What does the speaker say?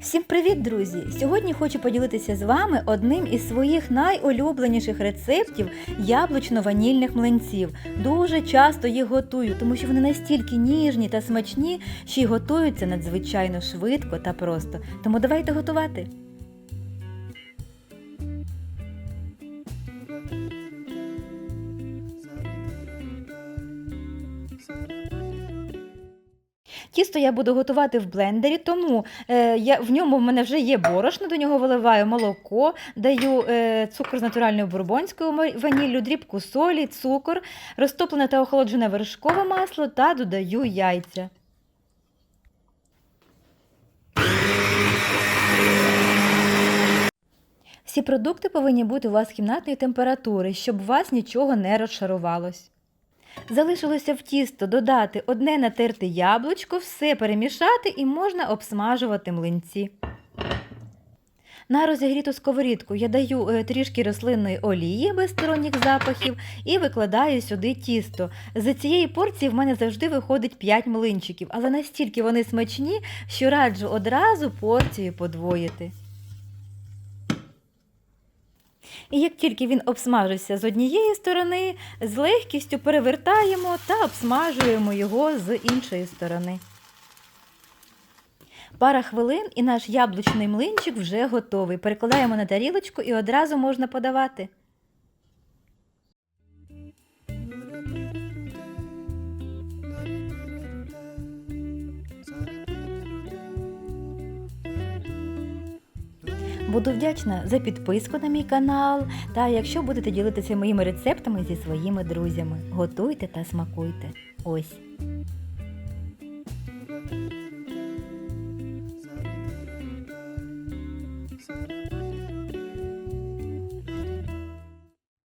Всім привіт, друзі! Сьогодні хочу поділитися з вами одним із своїх найулюбленіших рецептів яблучно-ванільних млинців. Дуже часто їх готую, тому що вони настільки ніжні та смачні, що й готуються надзвичайно швидко та просто. Тому давайте готувати. Тісто я буду готувати в блендері, тому е, я, в ньому в мене вже є борошно, до нього виливаю молоко, даю е, цукор з натуральною бурбонською ваніллю, дрібку солі, цукор, розтоплене та охолоджене вершкове масло та додаю яйця. Всі продукти повинні бути у вас кімнатної температури, щоб у вас нічого не розшарувалось. Залишилося в тісто додати одне натерте яблучко, все перемішати і можна обсмажувати млинці. На розігріту сковорідку я даю е, трішки рослинної олії без сторонніх запахів і викладаю сюди тісто. З цієї порції в мене завжди виходить 5 млинчиків, але настільки вони смачні, що раджу одразу порцію подвоїти. І як тільки він обсмажився з однієї сторони, з легкістю перевертаємо та обсмажуємо його з іншої сторони. Пара хвилин і наш яблучний млинчик вже готовий. Перекладаємо на тарілочку і одразу можна подавати. Буду вдячна за підписку на мій канал та якщо будете ділитися моїми рецептами зі своїми друзями. Готуйте та смакуйте. Ось.